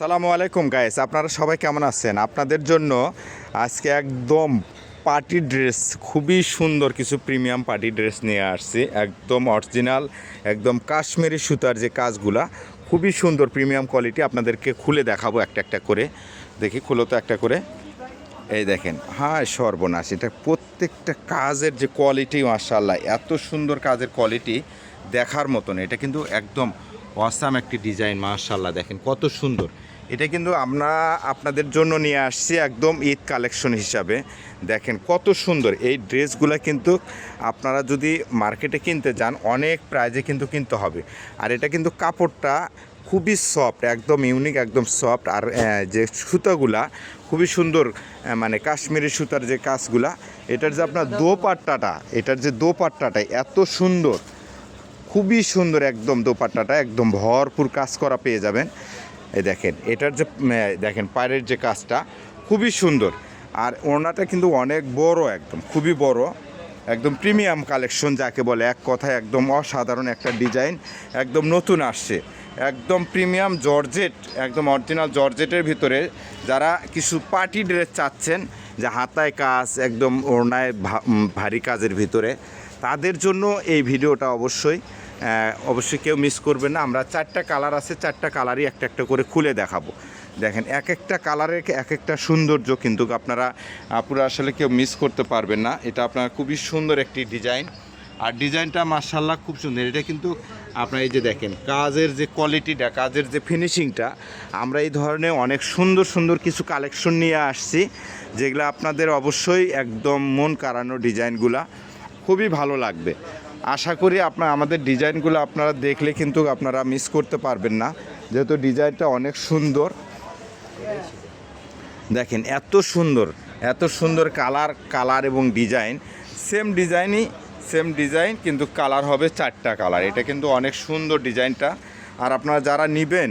সালামু আলাইকুম গাইস আপনারা সবাই কেমন আছেন? আপনাদের জন্য আজকে একদম পার্টি ড্রেস খুবই সুন্দর কিছু প্রিমিয়াম পার্টি ড্রেস নিয়ে আসছি। একদম অরিজিনাল একদম কাশ্মীরি সুতার যে কাজগুলা, খুবই সুন্দর প্রিমিয়াম কোয়ালিটি আপনাদেরকে খুলে দেখাবো একটা একটা করে। দেখি, খুলো তো একটা করে। এই দেখেন হ্যাঁ সর্বনাশ, এটা প্রত্যেকটা কাজের যে কোয়ালিটি মার্শাল্লাহ এত সুন্দর কাজের কোয়ালিটি দেখার মতন, এটা কিন্তু একদম অসাম একটি ডিজাইন মার্শাল্লাহ দেখেন কত সুন্দর। এটা কিন্তু আমরা আপনাদের জন্য নিয়ে আসছি একদম ঈদ কালেকশন হিসাবে। দেখেন কত সুন্দর, এই ড্রেসগুলো কিন্তু আপনারা যদি মার্কেটে কিনতে যান, অনেক প্রাইজে কিন্তু কিনতে হবে। আর এটা কিন্তু কাপড়টা খুবই সফট একদম ইউনিক একদম সফট আর যে সুতাগুলা খুবই সুন্দর মানে কাশ্মীরি সুতার যে কাজগুলা, এটার যে আপনার দোপাট্টাটা, এটার যে দোপাট্টাটা, এত সুন্দর। খুবই সুন্দর একদম দোপাট্টাটা, একদম ভরপুর কাজ করা পেয়ে যাবেন। এই দেখেন, এটার যে দেখেন পায়ের যে কাজটা, খুবই সুন্দর। আর ওড়নাটা কিন্তু অনেক বড় একদম, খুবই বড়। একদম প্রিমিয়াম কালেকশন যাকে বলে, এক কথায় একদম অসাধারণ একটা ডিজাইন, একদম নতুন আসছে। একদম প্রিমিয়াম জর্জেট, একদম অরিজিনাল জর্জেটের ভিতরে যারা কিছু পার্টি ড্রেস চাচ্ছেন, যে হাতায় কাজ, একদম ওড়নায় ভারী কাজের ভিতরে তাদের জন্য এই ভিডিওটা অবশ্যই অবশ্যই কেউ মিস করবে না। আমরা চারটা কালার আছে, চারটা কালারই একটা একটা করে খুলে দেখাবো। দেখেন, এক একটা কালারের এক একটা সৌন্দর্য কিন্তু আপনারা আপুরা আসলে কেউ মিস করতে পারবেন না। এটা আপনার খুবই সুন্দর একটি ডিজাইন আর ডিজাইনটা মার্শাল্লাহ খুব সুন্দর। এটা কিন্তু আপনার এই যে দেখেন, কাজের যে কোয়ালিটিটা কাজের যে ফিনিশিংটা আমরা এই ধরনের অনেক সুন্দর সুন্দর কিছু কালেকশন নিয়ে আসছি, যেগুলো আপনাদের অবশ্যই একদম মন কাড়ানো ডিজাইনগুলা খুবই ভালো লাগবে। আশা করি আপনার, আমাদের ডিজাইনগুলো আপনারা দেখলে কিন্তু আপনারা মিস করতে পারবেন না। যেহেতু ডিজাইনটা অনেক সুন্দর। দেখেন, এত সুন্দর এত সুন্দর কালার কালার এবং ডিজাইন। সেম ডিজাইনই, সেম ডিজাইন, কিন্তু কালার হবে চারটা কালার। এটা কিন্তু অনেক সুন্দর ডিজাইনটা। আর আপনারা যারা নেবেন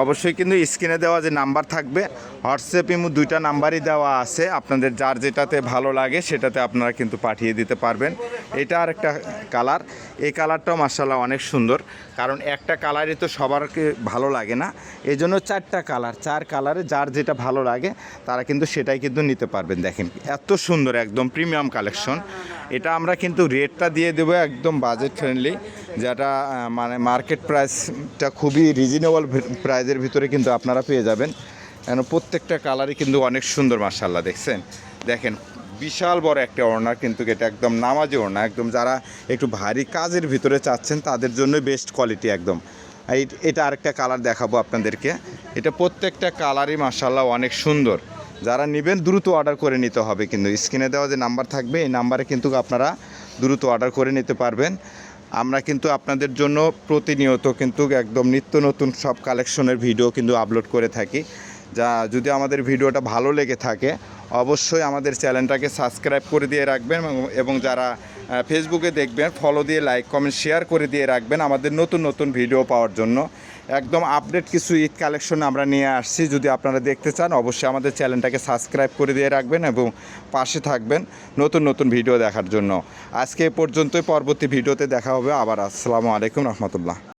অবশ্যই কিন্তু স্ক্রিনে দেওয়া যে নাম্বার থাকবে হোয়াটসঅ্যাপ ইমু দুইটা নাম্বারই দেওয়া আছে। আপনাদের যার যেটাতে ভালো লাগে সেটাতে আপনারা কিন্তু পাঠিয়ে দিতে পারবেন। এটা আর একটা কালার। এই কালারটাও মার্শাল্লাহ অনেক সুন্দর, কারণ একটা কালারই তো সবারকে ভালো লাগে না। এই জন্য চারটা কালার, চার কালারে যার যেটা ভালো লাগে, তারা কিন্তু সেটাই কিন্তু নিতে পারবেন। দেখেন, এত সুন্দর, একদম প্রিমিয়াম কালেকশন এটা আমরা কিন্তু রেটটা দিয়ে দেবো একদম বাজেট ফ্রেন্ডলি যেটা মানে মার্কেট প্রাইসটা খুবই রিজনেবল প্রাইজের ভিতরে কিন্তু আপনারা পেয়ে যাবেন। কেন, প্রত্যেকটা কালারই কিন্তু অনেক সুন্দর মার্শাল্লাহ দেখছেন? দেখেন, বিশাল বড় একটা ওড়না কিন্তু এটা একদম নামাজি ওড়না একদম যারা একটু ভারী কাজের ভিতরে চাচ্ছেন, তাদের জন্য বেস্ট কোয়ালিটি একদম। এটা আরেকটা কালার দেখাবো আপনাদেরকে। এটা প্রত্যেকটা কালারই মার্শাল্লাহ অনেক সুন্দর। যারা নেবেন, দ্রুত অর্ডার করে নিতে হবে কিন্তু। স্ক্রিনে দেওয়া যে নাম্বার থাকবে, এই নাম্বারে কিন্তু আপনারা দ্রুত অর্ডার করে নিতে পারবেন। আমরা কিন্তু আপনাদের জন্য প্রতিনিয়ত কিন্তু একদম নিত্য নতুন সব কালেকশনের ভিডিও কিন্তু আপলোড করে থাকি। যা যদি আমাদের ভিডিওটা ভালো লেগে থাকে, অবশ্যই আমাদের চ্যানেলটাকে সাবস্ক্রাইব করে দিয়ে রাখবেন এবং- যারা ফেসবুকে দেখবেন ফলো দিয়ে লাইক কমেন্ট শেয়ার করে দিয়ে রাখবেন আমাদের নতুন নতুন ভিডিও পাওয়ার জন্য। একদম আপডেট কিছু ঈদ কালেকশন আমরা নিয়ে আসছি। যদি আপনারা দেখতে চান, অবশ্যই আমাদের চ্যানেলটাকে সাবস্ক্রাইব করে দিয়ে রাখবেন এবং পাশে থাকবেন নতুন নতুন ভিডিও দেখার জন্য। আজকে এ পর্যন্তই, পরবর্তী ভিডিওতে দেখা হবে। আবার আসসালামু আলাইকুম রহমতুল্লাহ।